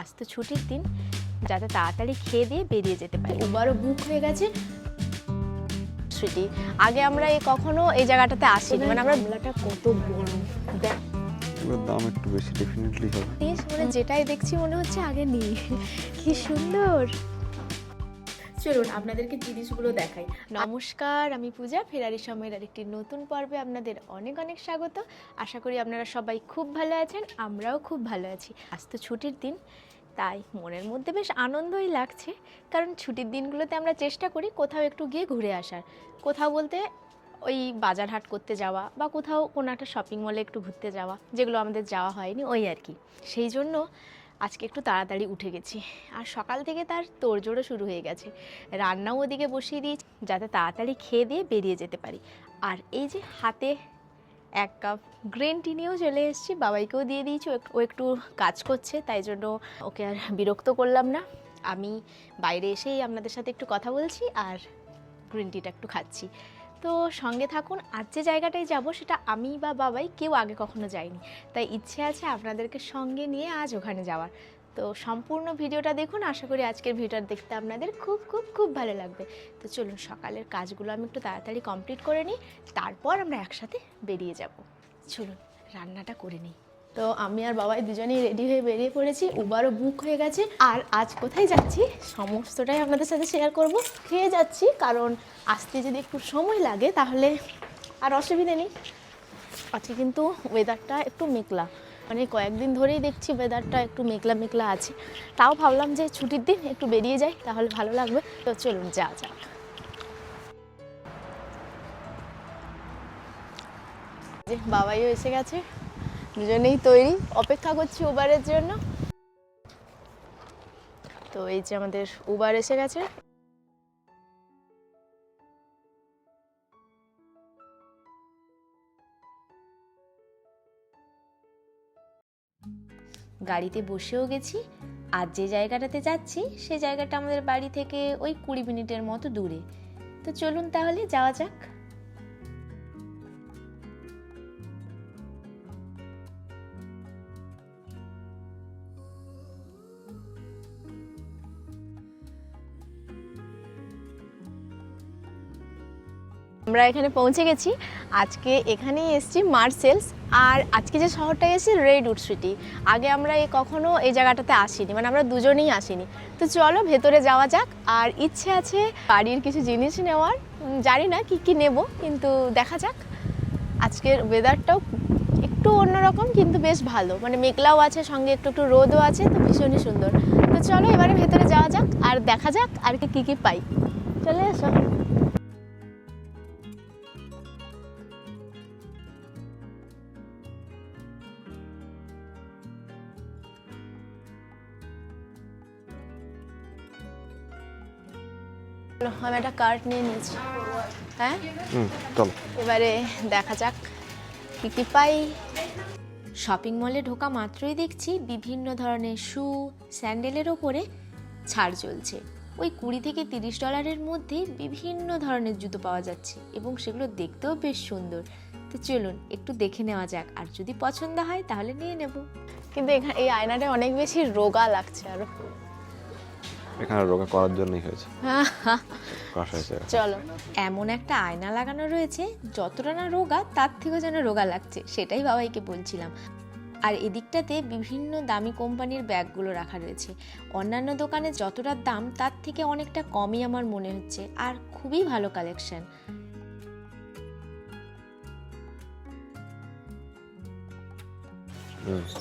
আজ তো ছুটির দিন যাতে তাড়াতাড়ি খেয়ে দিয়ে বেরিয়ে যেতে পারি। উবারও বুক হয়ে গেছে। স্মৃতি আগে আমরা এই কখনো এই জায়গাটাতে আসিনি মানে আমরা মেলাটা কত বড়। দাম একটু বেশি ডেফিনেটলি হবে। জিনিস মানে যেটাই দেখছি মনে হচ্ছে আগে নেই। কি সুন্দর। চলুন আপনাদেরকে জিনিসগুলো দেখাই। নমস্কার আমি পূজা ফেরারি সময়ের আরেকটি নতুন পর্বে আপনাদের অনেক অনেক স্বাগত। আশা করি আপনারা সবাই খুব ভালো আছেন আমরাও খুব ভালো আছি। আজ তো ছুটির দিন তাই মনের মধ্যে বেশ আনন্দই লাগছে। কারণ ছুটির দিনগুলোতে আমরা চেষ্টা করি কোথাও একটু গিয়ে ঘুরে আসার। কোথাও বলতে ওই বাজার হাট করতে যাওয়া বা কোথাও কোনো একটা শপিং মলে একটু ঘুরতে যাওয়া, যেগুলো আমাদের যাওয়া হয়নি ওই আর কি। সেই জন্য আজকে একটু তাড়াতাড়ি উঠে গেছি। আর সকাল থেকে তার তোড়জোড়ও শুরু হয়ে গেছে। রান্নাও ওদিকে বসিয়ে দিয়েছি যাতে তাড়াতাড়ি খেয়ে দিয়ে বেরিয়ে যেতে পারি। আর এই যে হাতে এক কাপ গ্রিন টি নিয়েও চলে এসেছি। বাবাইকেও দিয়ে দিয়েছি। ও একটু কাজ করছে, তাই জন্য ওকে আর বিরক্ত করলাম না। আমি বাইরে এসেই আপনাদের সাথে একটু কথা বলছি আর গ্রিন টিটা একটু খাচ্ছি। তো সঙ্গে থাকুন, আর যে জায়গাটায় যাব সেটা আমি বা বাবাই কেউ আগে কখনো যায়নি তাই ইচ্ছে আছে আপনাদেরকে সঙ্গে নিয়ে আজ ওখানে যাওয়ার। তো সম্পূর্ণ ভিডিওটা দেখুন, আশা করি আজকের ভিডিওটা দেখতে আপনাদের খুব খুব খুব ভালো লাগবে। তো চলুন, সকালের কাজগুলো আমি একটু তাড়াতাড়ি কমপ্লিট করে নিই, তারপর আমরা একসাথে বেরিয়ে যাব। চলুন, রান্নাটা করে নিই। তো আমি আর বাবাই দুজনেই রেডি হয়ে বেরিয়ে পড়েছি উবারও বুক হয়ে গেছে। আর আজ কোথায় যাচ্ছি, সমস্তটাই আপনাদের সাথে শেয়ার করব। খেয়ে যাচ্ছি, কারণ আসতে যদি একটু সময় লাগে, তাহলে আর অসুবিধে নেই। আজকে কিন্তু ওয়েদারটা একটু মেঘলা। মানে কয়েকদিন ধরেই দেখছি ওয়েদারটা একটু মেঘলা মেঘলা আছে। তাও ভাবলাম যে ছুটির দিন একটু বেরিয়ে যাই, তাহলে ভালো লাগবে। তো চলুন যা যাক। যে বাবাইও এসে গেছে। দুজনেই তৈরি। অপেক্ষা করছি উবারের জন্য। তো এই যে আমাদের উবার এসে গেছে। গাড়িতে বসেও গেছি, আর যে জায়গাটাতে যাচ্ছি, সে জায়গাটা আমাদের বাড়ি থেকে ওই কুড়ি মিনিটের মতো দূরে। তো চলুন তাহলে যাওয়া যাক। আমরা এখানে পৌঁছে গেছি। আজকে এখানেই এসছি মার্সেলস আর আজকে যে শহরটা এসেছি রেড উড সিটি আগে আমরা এই কখনো এই জায়গাটাতে আসিনি মানে আমরা দুজনেই আসিনি। তো চলো ভেতরে যাওয়া যাক। আর ইচ্ছে আছে বাড়ির কিছু জিনিস নেওয়ার। জানি না কি কি নেব, কিন্তু দেখা যাক। আজকের ওয়েদারটাও একটু অন্যরকম, কিন্তু বেশ ভালো। মানে মেঘলাও আছে, সঙ্গে একটু একটু রোদও আছে, তো ভীষণই সুন্দর। তো চলো এবারে ভেতরে যাওয়া যাক, আর দেখা যাক আর কি কী পাই। চলে এসো। আমি একটা কার্ড নিয়ে নিয়েছি। হ্যাঁ? হুম চলো। এবারে দেখা যাক কি কি পাই। শপিং মলে ঢোকা মাত্রই দেখছি বিভিন্ন ধরনের শু স্যান্ডেলের ওপরে ছাড় চলছে। ওই কুড়ি থেকে তিরিশ ডলারের মধ্যে বিভিন্ন ধরনের জুতো পাওয়া যাচ্ছে এবং সেগুলো দেখতেও বেশ সুন্দর। তো চলুন একটু দেখে নেওয়া যাক। আর যদি পছন্দ হয় তাহলে নিয়ে নেব। কিন্তু এখানে এই আয়নাটা অনেক বেশি রোগা লাগছে আরও। এখানে রোগা করার জন্যই হয়েছে। চলো এমন একটা আয়না লাগানো রয়েছে যতটা না রোগা তার থেকেও যেন রোগা লাগছে সেটাই বাবাইকে বলছিলাম। আর এদিকটাতে বিভিন্ন দামি কোম্পানির ব্যাগগুলো রাখা রয়েছে। অন্যান্য দোকানে যতটা দাম তার থেকে অনেকটা কমই আমার মনে হচ্ছে আর খুবই ভালো কালেকশন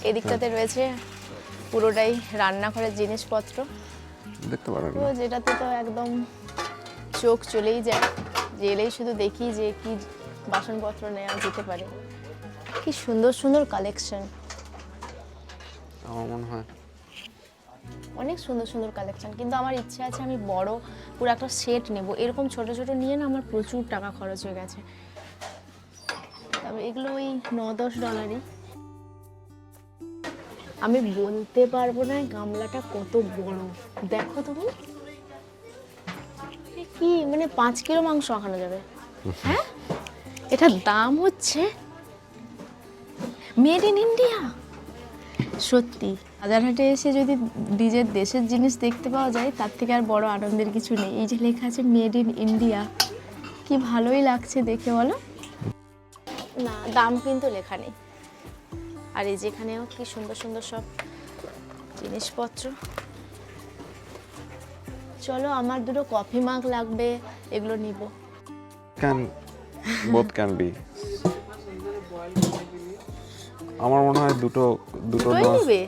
এদিকটাতে রয়েছে পুরোটাই রান্নাঘরের জিনিসপত্র। দেখতে পারেন তো যেটাতে তো একদম চোখ চলেই যায়। যে এলেই শুধু দেখি যে কি বাসনপত্র নেওয়া যেতে পারে। কি সুন্দর সুন্দর কালেকশন আমার মনে হয়। অনেক সুন্দর সুন্দর কালেকশন কিন্তু আমার ইচ্ছে আছে আমি বড় পুরো একটা সেট নেব। এরকম ছোট ছোট নিয়ে না আমার প্রচুর টাকা খরচ হয়ে গেছে। তবে এগুলো ওই ন দশ ডলারই আমি বলতে পারব না গামলাটা কত বড়। দেখো তুমি। কি? মানে পাঁচ কিলো মাংস মাখানো যাবে। হ্যাঁ? এটার দাম হচ্ছে মেড ইন ইন্ডিয়া। সত্যি। বাজারহাটে এসে যদি নিজের দেশের জিনিস দেখতে পাওয়া যায়, তার থেকে আর বড় আনন্দের কিছু নেই। এই যে লেখা আছে, মেড ইন ইন্ডিয়া। কি ভালোই লাগছে দেখে বলো। না, দাম কিন্তু লেখা নেই। আর এই যেখানেও কি সুন্দর সুন্দর সব জিনিসপত্র। চলো আমার দুটো কফি মাগ লাগবে এগুলো নিব। ক্যান বোথ ক্যান বি আমার মনে হয় দুটো দুটো নিবে?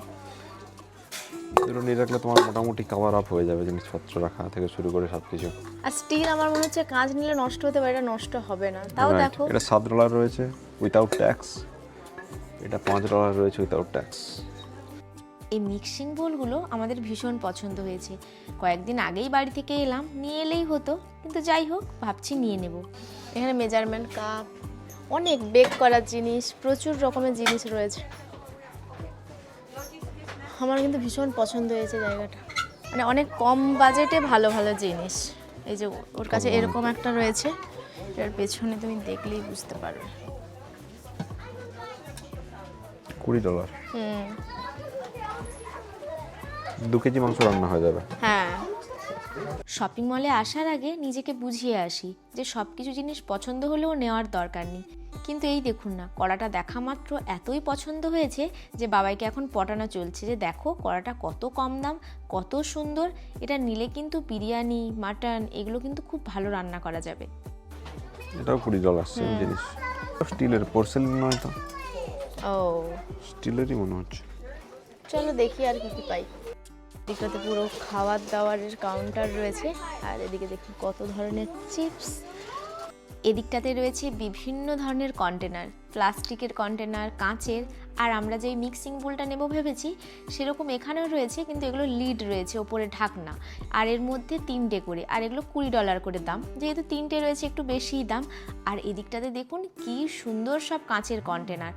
দুটো নিয়ে রাখলে তোমার মোটামুটি কভার আপ হয়ে যাবে জিনিসপত্র রাখা থেকে শুরু করে সব কিছু আর স্টিল আমার মনে হচ্ছে কাঁচ নিলে নষ্ট হতে পারে এটা নষ্ট হবে না। তাও দেখো। এটা সাত ডলার রয়েছে উইথাউট ট্যাক্স এটা পাঁচ ডলার রয়েছে উইথাউট ট্যাক্স এই মিক্সিং বোলগুলো আমাদের ভীষণ পছন্দ হয়েছে। কয়েকদিন আগেই বাড়ি থেকে এলাম নিয়ে এলেই হতো কিন্তু যাই হোক ভাবছি নিয়ে নেব। এখানে মেজারমেন্ট কাপ অনেক বেক করার জিনিস প্রচুর রকমের জিনিস রয়েছে। আমার কিন্তু ভীষণ পছন্দ হয়েছে জায়গাটা। মানে অনেক কম বাজেটে ভালো ভালো জিনিস। এই যে ওর কাছে এরকম একটা রয়েছে এটার পেছনে তুমি দেখলেই বুঝতে পারবে। কুড়ি ডলার। দু কেজি মাংস রান্না হয়ে যাবে। হ্যাঁ। শপিং মলে আসার আগে নিজেকে বুঝিয়ে আসি যে সব কিছু জিনিস পছন্দ হলেও নেওয়ার দরকার নেই। কিন্তু এই দেখুন না কড়াটা দেখা মাত্র এতই পছন্দ হয়েছে যে বাবাইকে এখন পটানো চলছে যে দেখো কড়াটা কত কম দাম কত সুন্দর। এটা নিলে কিন্তু বিরিয়ানি মাটন এগুলো কিন্তু খুব ভালো রান্না করা যাবে। এটাও কুড়ি ডলার সেম জিনিস। স্টিলের পোর্সেলিন নয় তো? ও স্টিলেরই মনে হচ্ছে। চলো দেখি আর কি কি পাই। এদিকটাতে পুরো খাবার দাবারের কাউন্টার রয়েছে। আর এদিকে দেখি কত ধরনের চিপস এদিকটাতে রয়েছে বিভিন্ন ধরনের কন্টেনার প্লাস্টিকের কন্টেনার কাঁচের। আর আমরা যেই মিক্সিং বোলটা নেব ভেবেছি সেরকম এখানেও রয়েছে কিন্তু এগুলো লিড রয়েছে ওপরে ঢাকনা। আর এর মধ্যে তিনটে করে। আর এগুলো কুড়ি ডলার করে দাম। যেহেতু তিনটে রয়েছে একটু বেশিই দাম। আর এদিকটাতে দেখুন কি সুন্দর সব কাঁচের কন্টেনার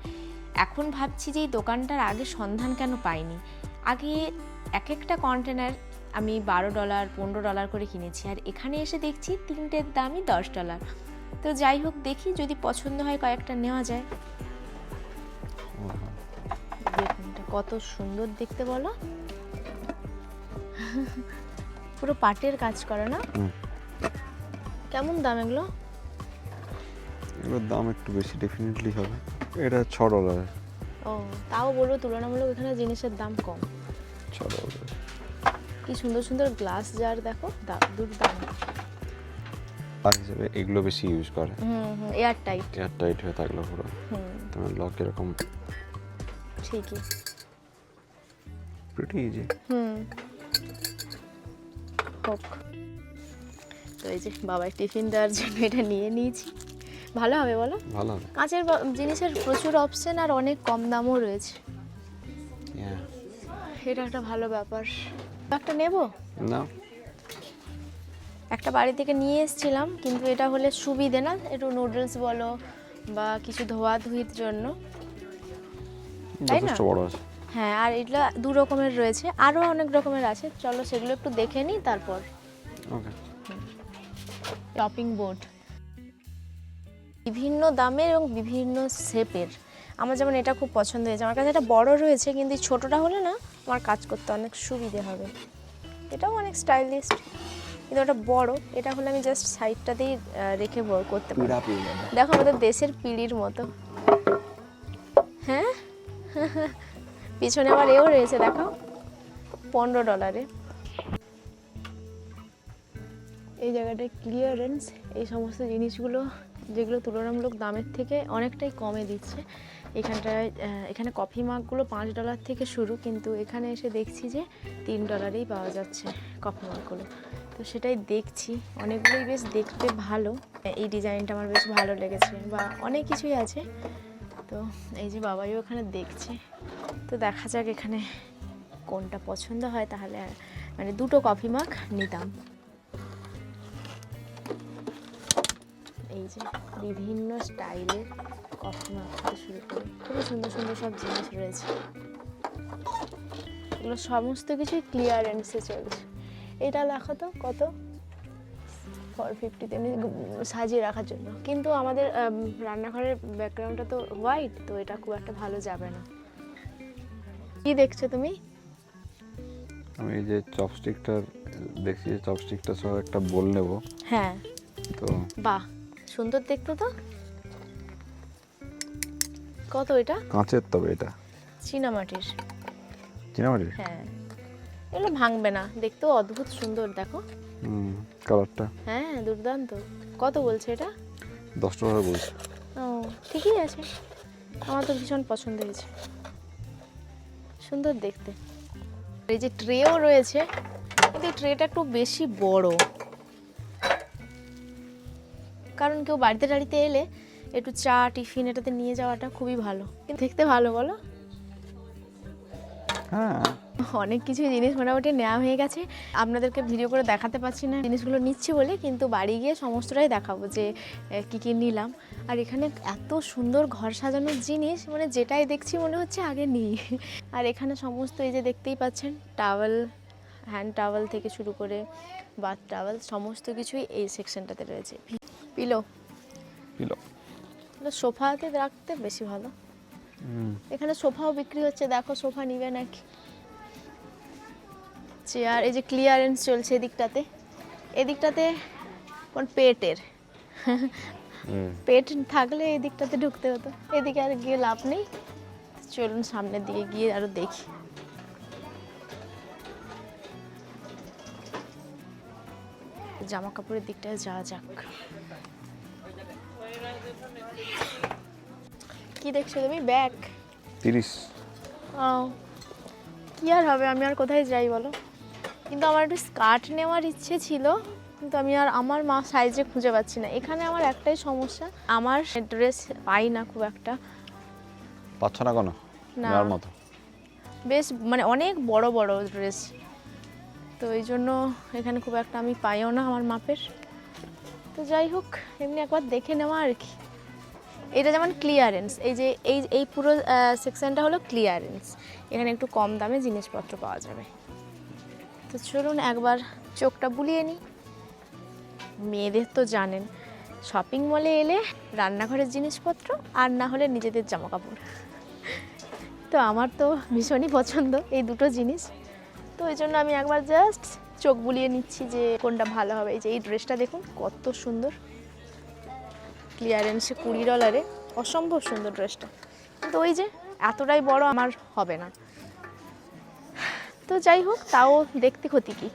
এখন ভাবছি যে এই দোকানটার আগে সন্ধান কেন পাইনি? আগে এক একটা কন্টেনার আমি বারো ডলার পনেরো ডলার করে কিনেছি আর এখানে এসে দেখছি তিনটের দামই দশ ডলার তো যাই হোক দেখি যদি পছন্দ হয় কয়েকটা নেওয়া যায়। কত সুন্দর দেখতে বলো। পুরো পাটের কাজ করে না? কেমন দাম এগুলো? এগুলোর দাম একটু বেশি ডেফিনেটলি হবে। এটা ছ ডলার ও তাও বলব তুলনামূলক এখানে জিনিসের দাম কম। ছ ডলার কি সুন্দর সুন্দর গ্লাস জার দেখো দুর্দান্ত। হিসেবে এগুলো বেশি ইউজ করে। হুম হুম এয়ার টাইট এয়ার টাইট হয়ে থাকল পুরো। হুম। তোমার লক এরকম। ঠিকই। প্রিটি ইজি হুম। হোক। তো এই যে বাবার টিফিন দেওয়ার জন্য এটা নিয়ে নিয়েছি। ভালো হবে বলো? ভালো হবে। কাঁচের জিনিসের প্রচুর অপশন আর অনেক কম দামও রয়েছে। এটা একটা ভালো ব্যাপার। একটা নেব? না। একটা বাড়ি থেকে নিয়ে এসেছিলাম কিন্তু এটা হলে সুবিধে না? একটু নুডলস বলো বা কিছু ধোয়াধুয়ির জন্য। তাই না? হ্যাঁ আর এটা দু রকমের রয়েছে। আরও অনেক রকমের আছে। চলো সেগুলো একটু দেখে নিই তারপর। ওকে টপিং বোর্ড বিভিন্ন দামের এবং বিভিন্ন শেপের। আমার যেমন এটা খুব পছন্দ হয়েছে। আমার কাছে এটা বড় রয়েছে কিন্তু ছোটোটা হলে না আমার কাজ করতে অনেক সুবিধে হবে। এটাও অনেক স্টাইলিশ কিন্তু ওটা বড়। এটা হলে আমি জাস্ট সাইডটাতেই রেখে করতে পারি। দেখো আমাদের দেশের পিড়ির মতো। হ্যাঁ? পিছনে আবার এও রয়েছে দেখো। পনেরো ডলারে। এই জায়গাটায় ক্লিয়ারেন্স এই সমস্ত জিনিসগুলো যেগুলো তুলনামূলক দামের থেকে অনেকটাই কমে দিচ্ছে। এখানটায় এখানে কফি মাগগুলো পাঁচ ডলার থেকে শুরু, কিন্তু এখানে এসে দেখছি যে তিন ডলারেই পাওয়া যাচ্ছে কফি মাগগুলো। তো সেটাই দেখছি। অনেকগুলোই বেশ দেখতে ভালো। এই ডিজাইনটা আমার বেশ ভালো লেগেছে বা অনেক কিছুই আছে। তো এই যে বাবাইও ওখানে দেখছে। তো দেখা যাক এখানে কোনটা পছন্দ হয়, তাহলে মানে দুটো কফি মাগ নিতাম। এই যে বিভিন্ন স্টাইলের কফি মাগ থেকে শুরু করে খুবই সুন্দর সুন্দর সব জিনিস রয়েছে। এগুলো সমস্ত কিছুই ক্লিয়ারেন্সে চলছে এটা দেখো তো কত? ফর ফিফটি তেমনি সাজিয়ে রাখার জন্য। কিন্তু আমাদের রান্নাঘরের ব্যাকগ্রাউন্ডটা তো হোয়াইট তো এটা খুব একটা ভালো যাবে না। কি দেখছ তুমি? আমি এই যে চপস্টিকটার দেখছি চপস্টিকটা সহ একটা বোল নেব। হ্যাঁ। তো বাহ। সুন্দর দেখতে তো? কত এটা? কাঁচের তবে এটা। চীনামাটির। চিনামাটি হ্যাঁ। এগুলো ভাঙবে না। দেখতেও অদ্ভুত সুন্দর দেখো। হুম কালারটা। হ্যাঁ দুর্দান্ত। কত বলছে এটা? দশ টাকা বলছি। ও ঠিকই আছে। আমার তো ভীষণ পছন্দ হয়েছে। সুন্দর দেখতে। এই যে ট্রেও রয়েছে কিন্তু এই ট্রেটা একটু বেশি বড়। কারণ কেউ বাড়িতে টাড়িতে এলে একটু চা টিফিন এটাতে নিয়ে যাওয়াটা খুবই ভালো। কিন্তু দেখতে ভালো বলো? হ্যাঁ। অনেক কিছু জিনিস মোটামুটি নেওয়া হয়ে গেছে। আপনাদেরকে ভিডিও করে দেখাতে পারছি না জিনিসগুলো নিচ্ছি বলে কিন্তু বাড়ি গিয়ে সমস্তটাই দেখাবো যে কী কি কি নিলাম। আর এখানে এত সুন্দর ঘর সাজানোর জিনিস মানে যেটাই দেখছি মনে হচ্ছে আগে নিই। আর এখানে সমস্ত এই যে দেখতেই পাচ্ছেন টাওয়েল হ্যান্ড টাওয়েল থেকে শুরু করে বাথ টাওয়েল সমস্ত কিছুই এই সেকশনটাতে রয়েছে। পিলো। কিলো সোফাতে রাখতে বেশি ভালো। এখানে সোফাও বিক্রি হচ্ছে দেখো সোফা নিবে নাকি? চেয়ার এই যে ক্লিয়ারেন্স চলছে এদিকটাতে। এদিকটাতে কোন পেটের। পেট থাকলে এদিকটাতে ঢুকতে হতো। এদিকে আর গিয়ে লাভ নেই। চলুন সামনের দিকে গিয়ে আরও দেখি। জামা কাপড়ের দিকটায় যাওয়া যাক। কি দেখছ তুমি? ব্যাগ? তিরিশ। কি আর হবে? আমি আর কোথায় যাই বলো? কিন্তু আমার একটু স্কার্ট নেওয়ার ইচ্ছে ছিল কিন্তু আমি আর আমার মা সাইজে খুঁজে পাচ্ছি না। এখানে আমার একটাই সমস্যা আমার ড্রেস পাই না খুব একটা। পাচ্ছ না কেন? না। মতো? বেশ মানে অনেক বড় বড় ড্রেস তো এই জন্য এখানে খুব একটা আমি পাইও না আমার মাপের। তো যাই হোক, এমনি একবার দেখে নেওয়া আর কি। এটা যেমন ক্লিয়ারেন্স এই যে এই এই পুরো সেকশনটা হলো ক্লিয়ারেন্স এখানে একটু কম দামে জিনিসপত্র পাওয়া যাবে। তো চলুন একবার চোখটা বুলিয়ে নিই। মেয়েদের তো জানেন শপিং মলে এলে রান্নাঘরের জিনিসপত্র আর না হলে নিজেদের জামা কাপড় তো আমার তো ভীষণই পছন্দ এই দুটো জিনিস। তো ওই জন্য আমি একবার জাস্ট চোখ বুলিয়ে নিচ্ছি যে কোনটা ভালো হবে। এই যে এই ড্রেসটা দেখুন, কত সুন্দর। ক্লিয়ারেন্সে কুড়ি ডলারে অসম্ভব সুন্দর ড্রেসটা কিন্তু ওই যে এতটাই বড় আমার হবে না। তো যাই হোক, তাও দেখতে ক্ষতি কি?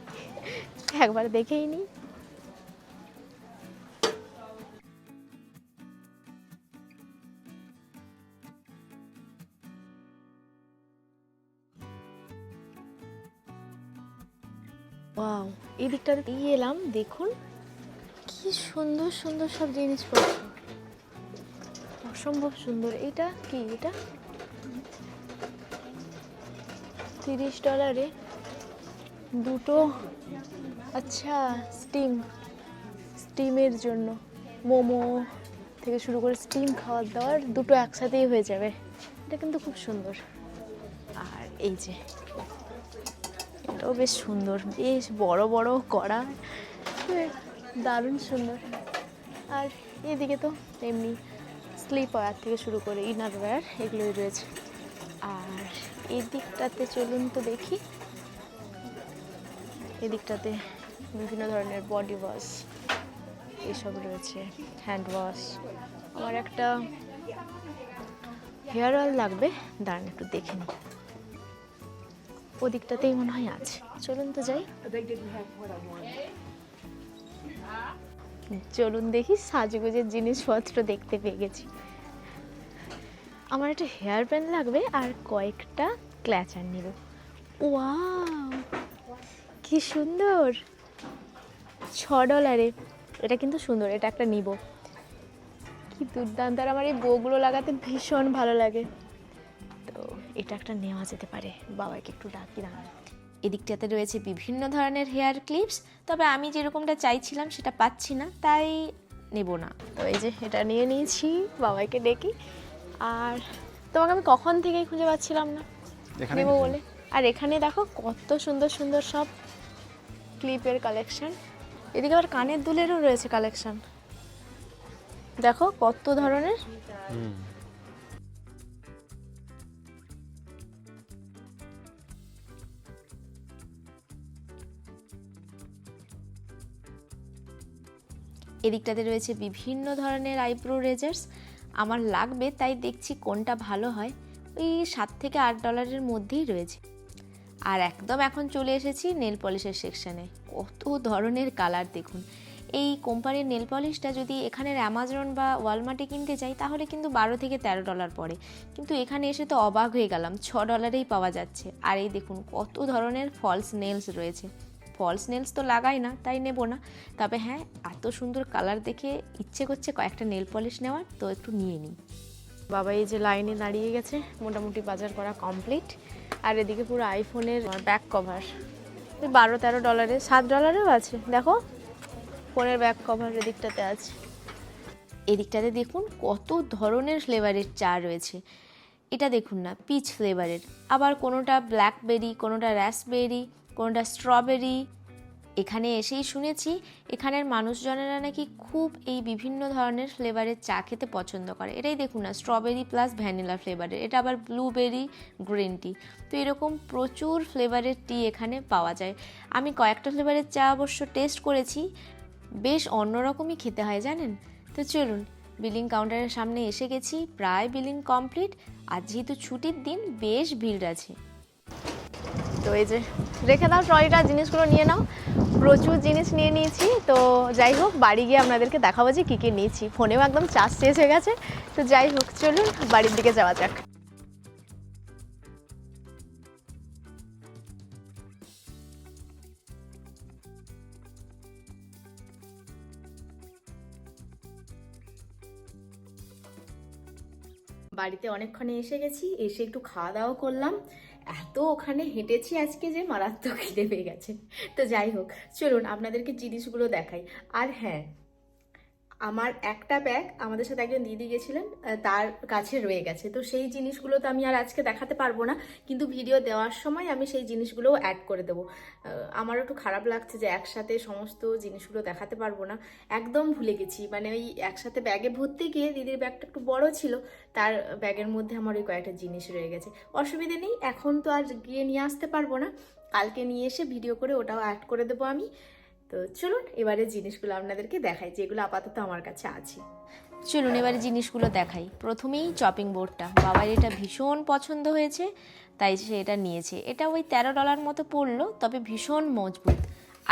একবার দেখেই নিই। ওয়াও এই দিকটাতে দিয়ে এলাম, দেখুন। কি সুন্দর সুন্দর সব জিনিসপত্র। অসম্ভব সুন্দর। এটা কি? এটা? তিরিশ ডলারে। দুটো আচ্ছা স্টিম স্টিমের জন্য। মোমো থেকে শুরু করে স্টিম খাওয়ার দাওয়ার দুটো একসাথেই হয়ে যাবে। এটা কিন্তু খুব সুন্দর। আর এই যে এটাও বেশ সুন্দর। বেশ বড় বড় করা দারুণ সুন্দর। আর এদিকে তো এমনি স্লিপার থেকে শুরু করে ইনার ওয়্যার এগুলোই রয়েছে। আর এদিকটাতে চলুন তো দেখি। এদিকটাতে বিভিন্ন ধরনের বডি ওয়াশ এসব রয়েছে। হ্যান্ড ওয়াশ আমার একটা হেয়ার অয়েল লাগবে। দাঁড়ান একটু দেখে নিই। ওদিকটাতেই মনে হয় আছে। চলুন তো যাই। চলুন দেখি সাজগোজের জিনিসপত্র দেখতে পেয়ে গেছি। আমার একটা হেয়ার ব্যান্ড লাগবে আর কয়েকটা ক্ল্যাচার নেব। ওয়াও! কি সুন্দর! ছ ডলারে। এটা কিন্তু সুন্দর, এটা একটা নিব। কি দুর্দান্ত। আর আমার এই বউগুলো লাগাতে ভীষণ ভালো লাগে। তো এটা একটা নেওয়া যেতে পারে। বাবাকে একটু ডাকি দাঁড়ান এদিকটাতে রয়েছে বিভিন্ন ধরনের হেয়ার ক্লিপস তবে আমি যেরকমটা চাইছিলাম সেটা পাচ্ছি না তাই নেব না। তো এই যে এটা নিয়ে নিয়েছি বাবাইকে ডেকে। আর তোমাকে আমি কখন থেকেই খুঁজে পাচ্ছিলাম না? এখানে নেব বলে। আর এখানে দেখো কত সুন্দর সুন্দর সব ক্লিপের কালেকশন এদিকে আবার কানের দুলেরও রয়েছে কালেকশন দেখো কত ধরনের। এদিকটাতে রয়েছে বিভিন্ন ধরনের আইব্রো রেজার্স। আমার লাগবে, তাই দেখছি কোনটা ভালো হয়। ওই সাত থেকে আট ডলারের মধ্যেই রয়েছে। আর একদম এখন চলে এসেছি নেল পলিশের সেকশানে। কত ধরনের কালার দেখুন। এই কোম্পানির নেল পলিশটা যদি এখানের অ্যামাজন বা ওয়ালমার্টে কিনতে চাই তাহলে কিন্তু বারো থেকে তেরো ডলার পড়ে। কিন্তু এখানে এসে তো অবাক হয়ে গেলাম, ছ ডলারেই পাওয়া যাচ্ছে। আর এই দেখুন, কত ধরনের ফলস নেলস রয়েছে। ফলস নেলস তো লাগাই না, তাই নেব না। তবে হ্যাঁ এত সুন্দর কালার দেখে ইচ্ছে করছে কয়েকটা নেল পলিশ নেওয়ার, তো একটু নিয়ে নিই। বাবা, এই যে লাইনে দাঁড়িয়ে গেছে, মোটামুটি বাজার করা কমপ্লিট আর এদিকে পুরো আইফোনের ব্যাক কভার বারো তেরো ডলারে সাত ডলারেও আছে, দেখো। ফোনের ব্যাক কভার এদিকটাতে আছে। এদিকটাতে দেখুন কত ধরনের ফ্লেভারের চা রয়েছে। এটা দেখুন না পিচ ফ্লেভারের আবার কোনোটা ব্ল্যাকবেরি কোনোটা র্যাসবেরি কোনোটা স্ট্রবেরি? এখানে এসেই শুনেছি, এখানের মানুষজনেরা নাকি খুব এই বিভিন্ন ধরনের ফ্লেভারের চা খেতে পছন্দ করে। এটাই দেখুন না, স্ট্রবেরি প্লাস ভ্যানিলা ফ্লেভারের। এটা আবার ব্লুবেরি, গ্রিন টি। তো এরকম প্রচুর ফ্লেভারের টি এখানে পাওয়া যায়। আমি কয়েকটা ফ্লেভারের চা অবশ্য টেস্ট করেছি, বেশ অন্যরকমই খেতে হয়, জানেন? তো চলুন, বিলিং কাউন্টারের সামনে এসে গেছি, প্রায় বিলিং কমপ্লিট। আর যেহেতু ছুটির দিন, বেশ ভিড় আছে। তো এই যে, রেখে দাও ট্রলিটা, জিনিসগুলো নিয়ে নাও। প্রচুর জিনিস নিয়ে নিয়েছি। তো যাই হোক, বাড়ি গিয়ে আপনাদেরকে দেখাবো যে কী কী নিয়েছি। ফোনেও একদম চার্জ শেষ হয়ে গেছে। তো যাই হোক, চলুন বাড়ির দিকে যাওয়া যাক। বাড়িতে অনেকক্ষণে এসে গেছি। এসে একটু খাওয়া দাওয়া করলাম। এত ওখানে হেঁটেছি আজকে যে মারাত্মক খিদে পেয়ে গেছে। তো যাই হোক, চলুন আপনাদেরকে জিনিসগুলো দেখাই। আর হ্যাঁ আমার একটা ব্যাগ আমাদের সাথে একজন দিদি গেছিলেন তার কাছে রয়ে গেছে। তো সেই জিনিসগুলো তো আমি আর আজকে দেখাতে পারব না কিন্তু ভিডিও দেওয়ার সময় আমি সেই জিনিসগুলোও অ্যাড করে দেবো। আহ, আমারও একটু খারাপ লাগছে যে একসাথে সমস্ত জিনিসগুলো দেখাতে পারব না। একদম ভুলে গেছি। মানে ওই একসাথে ব্যাগে ভর্তি গিয়ে দিদির ব্যাগটা একটু বড় ছিল তার ব্যাগের মধ্যে আমার ওই কয়েকটা জিনিস রয়ে গেছে। অসুবিধে নেই এখন তো আর গিয়ে নিয়ে আসতে পারব না। কালকে নিয়ে এসে ভিডিও করে ওটাও অ্যাড করে দেবো আমি। তো চলুন, এবারে জিনিসগুলো আপনাদেরকে দেখাই, যেগুলো আপাতত আমার কাছে আছে। চলুন, এবারে জিনিসগুলো দেখাই। প্রথমেই চপিং বোর্ডটা বাবার এটা ভীষণ পছন্দ হয়েছে, তাই সে এটা নিয়েছে। এটা ওই তেরো ডলার মতো পড়ল, তবে ভীষণ মজবুত।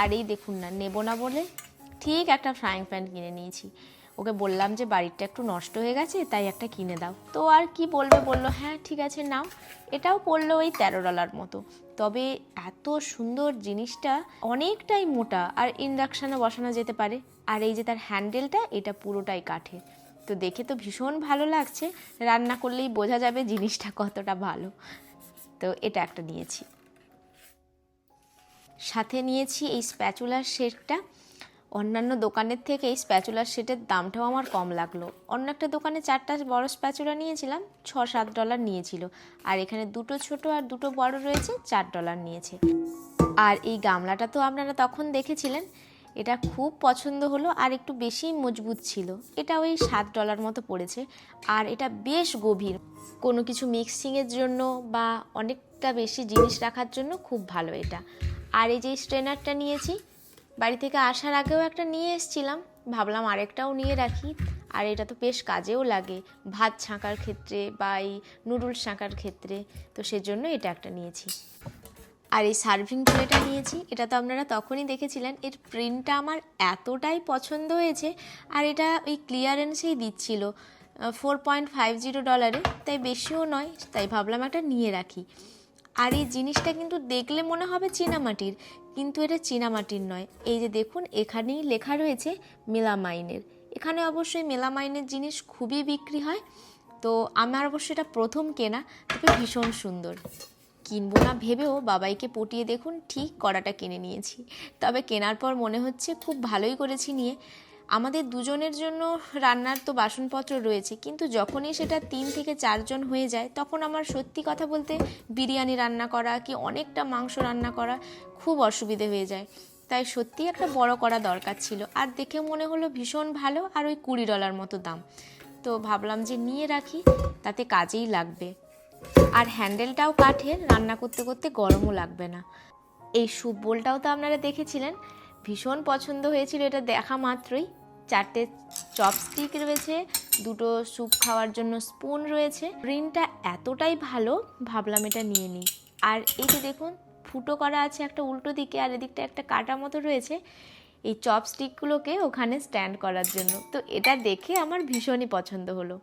আর এই দেখুন না, নেব না বলে ঠিক একটা ফ্রাইং প্যান কিনে নিয়েছি। ওকে বললাম যে বাড়িটা একটু নষ্ট হয়ে গেছে, তাই একটা কিনে দাও। তো আর কি বলবে? বলল হ্যাঁ ঠিক আছে, নাও। এটাও পড়ল ওই তেরো ডলার মতো। তবে এত সুন্দর জিনিসটা অনেকটাই মোটা, আর ইন্ডাকশানে বসানো যেতে পারে। আর এই যে তার হ্যান্ডেলটা এটা পুরোটাই কাঠের তো দেখে তো ভীষণ ভালো লাগছে। রান্না করলেই বোঝা যাবে জিনিসটা কতটা ভালো। তো এটা একটা নিয়েছি। সাথে নিয়েছি এই স্প্যাচুলার সেটটা অন্যান্য দোকানের থেকে এই স্প্যাচুলার সেটের দামটাও আমার কম লাগল। অন্য একটা দোকানে চারটা বড় স্প্যাচুলা নিয়েছিলাম ছ সাত ডলার নিয়েছিল। আর এখানে দুটো ছোট আর দুটো বড় রয়েছে, চার ডলার নিয়েছে। আর এই গামলাটা তো আপনারা তখন দেখেছিলেন, এটা খুব পছন্দ হলো আর একটু বেশি মজবুত ছিল। এটা ওই সাত ডলার মতো পড়েছে আর এটা বেশ গভীর। কোনো কিছু মিক্সিংয়ের জন্য বা অনেকটা বেশি জিনিস রাখার জন্য খুব ভালো এটা। আর এই যে স্ট্রেনারটা নিয়েছি বাড়ি থেকে আসার আগেও একটা নিয়ে এসেছিলাম। ভাবলাম আরেকটাও নিয়ে রাখি। আর এটা তো বেশ কাজেও লাগে। ভাত ছাঁকার ক্ষেত্রে বা এই নুডলস ছাঁকার ক্ষেত্রে। তো সেজন্য এটা একটা নিয়েছি। আর এই সার্ভিং ট্রেটা নিয়েছি। এটা তো আপনারা তখনই দেখেছিলেন। এর প্রিন্টটা আমার এতটাই পছন্দ হয়েছে। আর এটা ওই ক্লিয়ারেন্সেই দিচ্ছিল। ফোর পয়েন্ট ফাইভ জিরো ডলারে তাই বেশিও নয়। তাই ভাবলাম একটা নিয়ে রাখি। আর এই জিনিসটা কিন্তু দেখলে মনে হবে চীনামাটির। কিন্তু এটা চীনামাটির নয়। এই যে দেখুন, এখানেই লেখা রয়েছে মেলামাইনের। এখানে অবশ্যই মেলামাইনের জিনিস খুবই বিক্রি হয়। তো আমার অবশ্য এটা প্রথম কেনা, তবে ভীষণ সুন্দর। কিনবো না ভেবেও বাবাইকে পটিয়ে দেখুন, ঠিক কড়াটা কিনে নিয়েছি। তবে কেনার পর মনে হচ্ছে খুব ভালোই করেছি নিয়ে। আমাদের দুজনের জন্য রান্নার তো বাসনপত্র রয়েছে, কিন্তু যখনই সেটা তিন থেকে চারজন হয়ে যায়, তখন আমার সত্যি কথা বলতে বিরিয়ানি রান্না করা কি অনেকটা মাংস রান্না করা খুব অসুবিধে হয়ে যায়। তাই সত্যি একটা বড় করা দরকার ছিল, আর দেখে মনে হলো ভীষণ ভালো আর ওই কুড়ি ডলার মতো দাম। তো ভাবলাম যে নিয়ে রাখি, তাতে কাজেই লাগবে। আর হ্যান্ডেলটাও কাঠের, রান্না করতে করতে গরমও লাগবে না। এই স্যুপ বোলটাও তো আপনারা দেখেছিলেন ভীষণ পছন্দ হয়েছিল এটা দেখা মাত্রই। চারটে চপস্টিক রয়েছে, দুটো স্যুপ খাওয়ার জন্য স্পুন রয়েছে। রিনটা এতটাই ভালো, ভাবলাম এটা নিয়ে নিই। আর এই যে দেখুন, ফুটো করা আছে একটা উল্টো দিকে আর এদিকটা একটা কাটা মতো রয়েছে। এই চপস্টিকগুলোকে ওখানে স্ট্যান্ড করার জন্য। তো এটা দেখে আমার ভীষণই পছন্দ হলো।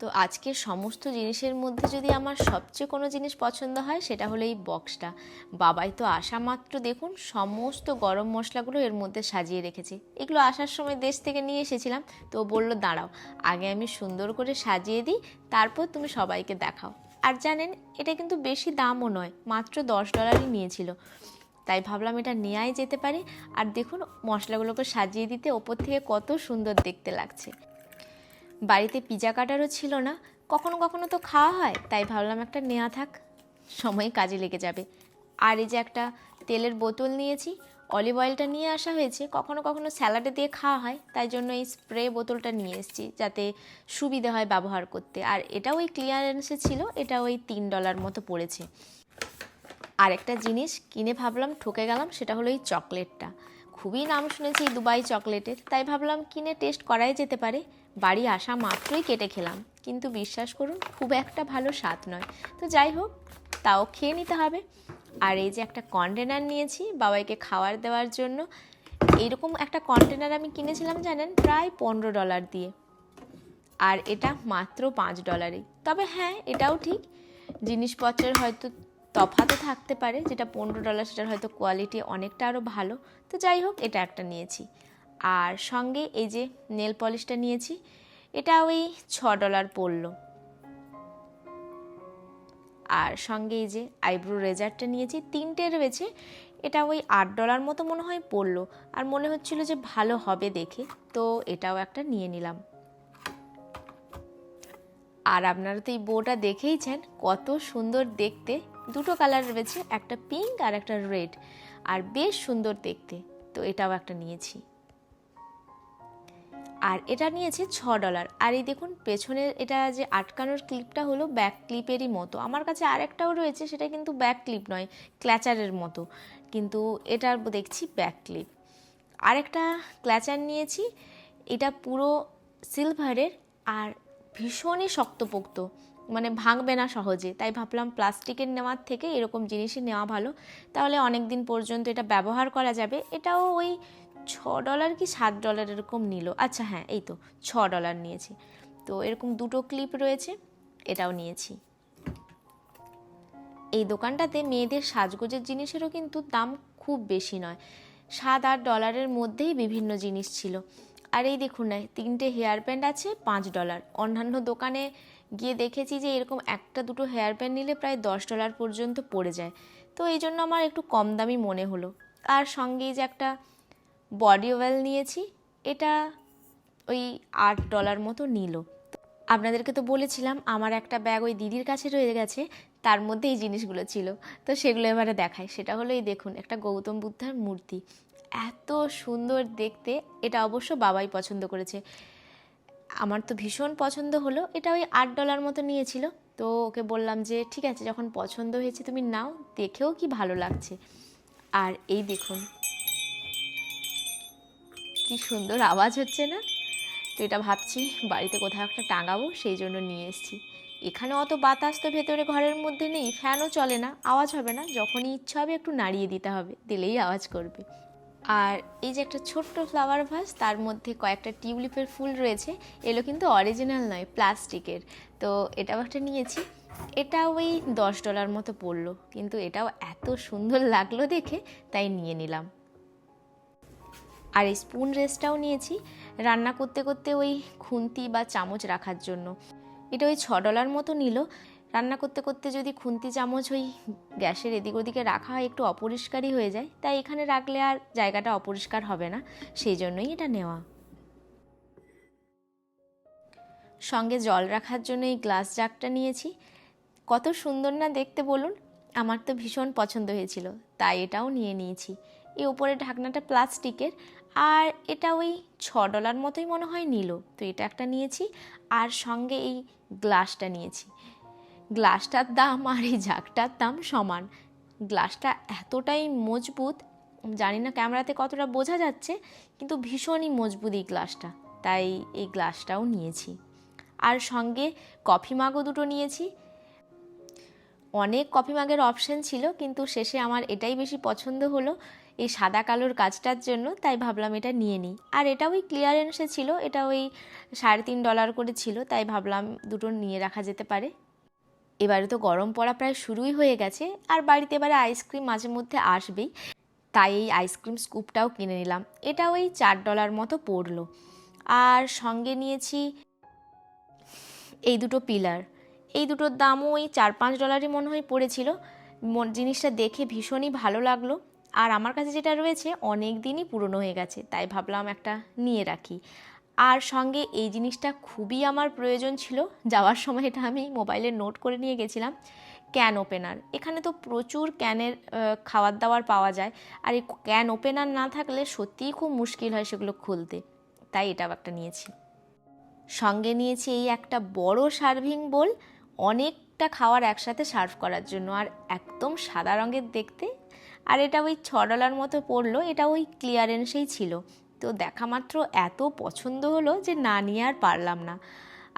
তো আজকে সমস্ত জিনিসের মধ্যে যদি আমার সবচেয়ে কোনো জিনিস পছন্দ হয়, সেটা হলো এই বক্সটা। বাবাই তো আসা মাত্র, দেখুন, সমস্ত গরম মশলাগুলো এর মধ্যে সাজিয়ে রেখেছে। এগুলো আসার সময় দেশ থেকে নিয়ে এসেছিলাম, তো বলল, দাঁড়াও, আগে আমি সুন্দর করে সাজিয়ে দিই, তারপর তুমি সবাইকে দেখাও। আর জানেন, এটা কিন্তু বেশি দামও নয়, মাত্র দশ ডলারই নিয়েছিল। তাই ভাবলাম এটা নেওয়াই যেতে পারে। আর দেখুন, মশলাগুলোকে সাজিয়ে দিতে ওপর থেকে কত সুন্দর দেখতে লাগছে। বাড়িতে পিজা কাটারও ছিল না, কখনো কখনো তো খাওয়া হয়, তাই ভাবলাম একটা নেওয়া থাক, সময় কাজে লেগে যাবে। আর এই যে একটা তেলের বোতল নিয়েছি, অলিভ অয়েলটা নিয়ে আসা হয়েছে, কখনো কখনো স্যালাডে দিয়ে খাওয়া হয়, তাই জন্য এই স্প্রে বোতলটা নিয়ে এসেছি, যাতে সুবিধা হয় ব্যবহার করতে। আর এটা ওই ক্লিয়ারেন্সে ছিল এটা ওই তিন ডলার মতো পড়েছে। আর একটা জিনিস কিনে ভাবলাম, ঠকে গেলাম, সেটা হলো এই চকলেটটা। খুবই নাম শুনেছি দুবাই চকলেটের। তাই ভাবলাম কিনে টেস্ট করাই যেতে পারে। বাড়ি আসা মাত্রই কেটে খেলাম। কিন্তু বিশ্বাস করুন, খুব একটা ভালো স্বাদ নয়। তো যাই হোক, তাও খেয়ে নিতে হবে। আর এই যে একটা কন্টেনার নিয়েছি বাবাইকে খাবার দেওয়ার জন্য এইরকম একটা কন্টেনার আমি কিনেছিলাম জানেন, প্রায় পনেরো ডলার দিয়ে। আর এটা মাত্র পাঁচ ডলারে তবে হ্যাঁ এটাও ঠিক। জিনিসপত্রের হয়তো তফাতও থাকতে পারে, যেটা পনেরো ডলার সেটার হয়তো কোয়ালিটি অনেকটা আরও ভালো। তো যাই হোক, এটা একটা নিয়েছি। আর সঙ্গে এই যে নেল পলিশটা নিয়েছি, এটা ওই ছ ডলার পড়ল। আর সঙ্গে এই যে আইব্রো রেজারটা নিয়েছি, তিনটে রয়েছে, এটা ওই আট ডলার মতো মনে হয় পড়ল। আর মনে হচ্ছিল যে ভালো হবে দেখে, তো এটাও একটা নিয়ে নিলাম। আর আপনারা তো এই বউটা দেখেইছেন, কত সুন্দর দেখতে। দুটো কালার রয়েছে, একটা পিঙ্ক আর একটা রেড আর বেশ সুন্দর দেখতে, তো এটাও একটা নিয়েছি। আর এটা নিয়েছে ছ ডলার আর এই দেখুন পেছনের এটা যে আটকানোর ক্লিপটা হলো ব্যাক ক্লিপেরই মতো। আমার কাছে আর একটাও রয়েছে, সেটা কিন্তু ব্যাক ক্লিপ নয় ক্ল্যাচারের মতো। কিন্তু এটার দেখছি ব্যাক ক্লিপ আরেকটা ক্ল্যাচার নিয়েছি, এটা পুরো সিলভারের আর ভীষণই শক্তপোক্ত। মানে ভাঙবে না সহজে। তাই ভাবলাম প্লাস্টিকের নেওয়ার থেকে এরকম জিনিসই নেওয়া ভালো। তাহলে অনেক দিন পর্যন্ত এটা ব্যবহার করা যাবে। এটাও ওই ছ ডলার কি সাত ডলার এরকম নিল। আচ্ছা হ্যাঁ এই তো ছ ডলার নিয়েছি। তো এরকম দুটো ক্লিপ রয়েছে, এটাও নিয়েছি। এই দোকানটাতে মেয়েদের সাজগোজের জিনিসেরও কিন্তু দাম খুব বেশি নয়। সাত আট ডলারের মধ্যেই বিভিন্ন জিনিস ছিল। আর এই দেখুন না, তিনটে হেয়ার ব্যান্ড আছে, পাঁচ ডলার অন্যান্য দোকানে গিয়ে দেখেছি যে এরকম একটা দুটো হেয়ার ব্যান্ড নিলে প্রায় দশ ডলার পর্যন্ত পড়ে যায়। তো এই জন্য আমার একটু কম দামি মনে হলো। আর সঙ্গেই যে একটা বডি ওয়েল নিয়েছি, এটা ওই আট ডলার মতো নিল। আপনাদেরকে তো বলেছিলাম, আমার একটা ব্যাগ ওই দিদির কাছে রয়ে গেছে, তার মধ্যে এই জিনিসগুলো ছিল। তো সেগুলো এবারে দেখায় সেটা হলো এই দেখুন, একটা গৌতম বুদ্ধার মূর্তি। এত সুন্দর দেখতে, এটা অবশ্য বাবাই পছন্দ করেছে। আমার তো ভীষণ পছন্দ হলো। এটা ওই আট ডলার মতো নিয়েছিল। তো ওকে বললাম যে, ঠিক আছে, যখন পছন্দ হয়েছে তুমি নাও, দেখেও কি ভালো লাগছে। আর এই দেখুন। কি সুন্দর আওয়াজ হচ্ছে না? তো এটা ভাবছি, বাড়িতে কোথাও একটা টাঙাবো, সেই জন্য নিয়ে এসেছি। এখানে অত বাতাস তো ভেতরে ঘরের মধ্যে নেই, ফ্যানও চলে না, আওয়াজ হবে না। যখনই ইচ্ছা হবে একটু নাড়িয়ে দিতে হবে, দিলেই আওয়াজ করবে। আর এই যে একটা ছোট্ট ফ্লাওয়ার ভাস তার মধ্যে কয়েকটা টিউলিপের ফুল রয়েছে। এগুলো কিন্তু অরিজিনাল নয়, প্লাস্টিকের। তো এটাও একটা নিয়েছি। এটা ওই দশ ডলার মতো পড়ল। কিন্তু এটাও এত সুন্দর লাগল দেখে, তাই নিয়ে নিলাম। আর এই স্পুন রেসটাও নিয়েছি, রান্না করতে করতে ওই খুন্তি বা চামচ রাখার জন্য। এটা ওই ছ ডলার মতো নিল। রান্না করতে করতে যদি খুন্তি চামচ ওই গ্যাসের এদিক ওদিকে রাখা হয়, একটু অপরিষ্কারই হয়ে যায়। তাই এখানে রাখলে আর জায়গাটা অপরিষ্কার হবে না। সেই জন্যই এটা নেওয়া। সঙ্গে জল রাখার জন্য এই গ্লাস জাগটা নিয়েছি। কত সুন্দর না দেখতে বলুন, আমার তো ভীষণ পছন্দ হয়েছিল, তাই এটাও নিয়ে নিয়েছি। এই ওপরে ঢাকনাটা প্লাস্টিকের, আর এটা ওই ছ ডলার মতোই মনে হয় নিল। তো এটা একটা নিয়েছি, আর সঙ্গে এই গ্লাসটা নিয়েছি। গ্লাসটার দাম আর এই জাগটার দাম সমান। গ্লাসটা এতটাই মজবুত, জানি না ক্যামেরাতে কতটা বোঝা যাচ্ছে, কিন্তু ভীষণই মজবুত এই গ্লাসটা। তাই এই গ্লাসটাও নিয়েছি। আর সঙ্গে কফি মাগও দুটো নিয়েছি। অনেক কফি মাগের অপশন ছিল, কিন্তু শেষে আমার এটাই বেশি পছন্দ হলো এই সাদা কালোর কাজটার জন্য, তাই ভাবলাম এটা নিয়ে নিই। আর এটা ওই ক্লিয়ারেন্সে ছিল এটা ওই সাড়ে তিন ডলার করে ছিল, তাই ভাবলাম দুটো নিয়ে রাখা যেতে পারে। এবারে তো গরম পড়া প্রায় শুরুই হয়ে গেছে, আর বাড়িতে এবারে আইসক্রিম মাঝে মধ্যে আসবেই। তাই এই আইসক্রিম স্কুপটাও কিনে নিলাম। এটা ওই চার ডলার মতো পড়ল। আর সঙ্গে নিয়েছি এই দুটো পিলার এই দুটোর দামও ওই চার পাঁচ ডলারই মনে হয় পড়েছিল। জিনিসটা দেখে ভীষণই ভালো লাগল। আর আমার কাছে যেটা রয়েছে, অনেক দিনই পুরনো হয়ে গেছে, তাই ভাবলাম একটা নিয়ে রাখি। আর সঙ্গে এই জিনিসটা খুবই আমার প্রয়োজন ছিল। যাওয়ার সময় এটা আমি মোবাইলে নোট করে নিয়ে গেছিলাম। Can opener. এখানে তো প্রচুর ক্যানের খাবার দাবার পাওয়া যায়। আর এই ক্যান ওপেনার না থাকলে সত্যিই খুব মুশকিল হয় সেগুলো খুলতে। তাই এটাও একটা নিয়েছি। সঙ্গে নিয়েছি এই একটা বড় সার্ভিং বোল অনেকটা খাওয়ার একসাথে সার্ভ করার জন্য। আর একদম সাদা রঙের দেখতে। আর এটা ওই ছ ডলার মতো পড়ল। এটা ওই ক্লিয়ারেন্সেই ছিল। তো দেখা মাত্র এত পছন্দ হলো যে না নিয়ে আর পারলাম না।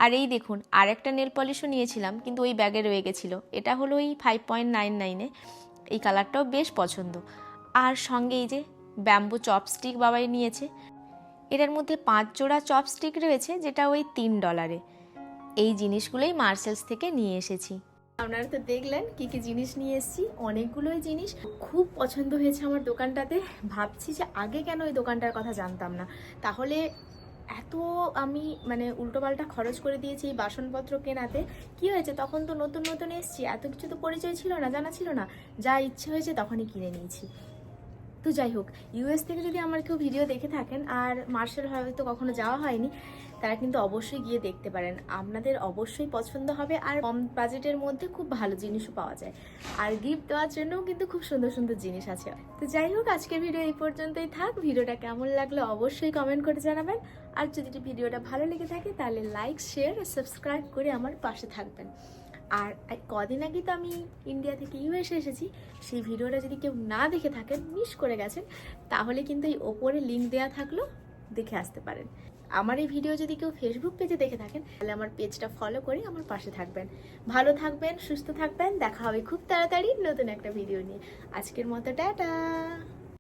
আর এই দেখুন আর একটা নেল পলিশও নিয়েছিলাম, কিন্তু ওই ব্যাগে রয়ে গেছিল। এটা হলো ওই ফাইভ পয়েন্ট নাইন নাইনে এই কালারটাও বেশ পছন্দ। আর সঙ্গে এই যে ব্যাম্বু চপস্টিক বাবাই নিয়েছে। এটার মধ্যে পাঁচ জোড়া চপস্টিক রয়েছে, যেটা ওই তিন ডলারে এই জিনিসগুলোই মার্সেলস থেকে নিয়ে এসেছি। আপনারা তো দেখলেন কি কি জিনিস নিয়ে এসেছি, অনেকগুলোই জিনিস। খুব পছন্দ হয়েছে আমার দোকানটাতে। ভাবছি যে আগে কেন ওই দোকানটার কথা জানতাম না। তাহলে এত আমি মানে উল্টোপাল্টা খরচ করে দিয়েছি এই বাসনপত্র কেনাতে। কি হয়েছে? তখন তো নতুন নতুন এসছি। এত কিছু তো পরিচয় ছিল না, জানা ছিল না। যা ইচ্ছে হয়েছে তখনই কিনে নিয়েছি। তো যাই হোক ইউএস থেকে যদি আমার কেউ ভিডিও দেখে থাকেন, আর মার্শাল হয়তো কখনো যাওয়া হয়নি, তারা কিন্তু অবশ্যই গিয়ে দেখতে পারেন। আপনাদের অবশ্যই পছন্দ হবে, আর কম বাজেটের মধ্যে খুব ভালো জিনিসও পাওয়া যায়। আর গিফট দেওয়ার জন্যও কিন্তু খুব সুন্দর সুন্দর জিনিস আছে। তো যাই হোক, আজকের ভিডিও এই পর্যন্তই থাক। ভিডিওটা কেমন লাগল অবশ্যই কমেন্ট করে জানাবেন। আর যদি ভিডিওটা ভালো লেগে থাকে, তাহলে লাইক শেয়ার আর সাবস্ক্রাইব করে আমার পাশে থাকবেন। আর কদিন আগে তো আমি ইন্ডিয়া থেকে ইউএসএ এসেছি। সেই ভিডিওটা যদি কেউ না দেখে থাকেন মিস করে গেছেন, তাহলে কিন্তু এই ওপরে লিঙ্ক দেওয়া থাকল, দেখে আসতে পারেন। আমার এই ভিডিও যদি কেউ ফেসবুক পেজে দেখে থাকেন, তাহলে আমার পেজটা ফলো করে আমার পাশে থাকবেন। ভালো থাকবেন, সুস্থ থাকবেন, দেখা হবে খুব তাড়াতাড়ি নতুন একটা ভিডিও নিয়ে। আজকের মতো টাটা!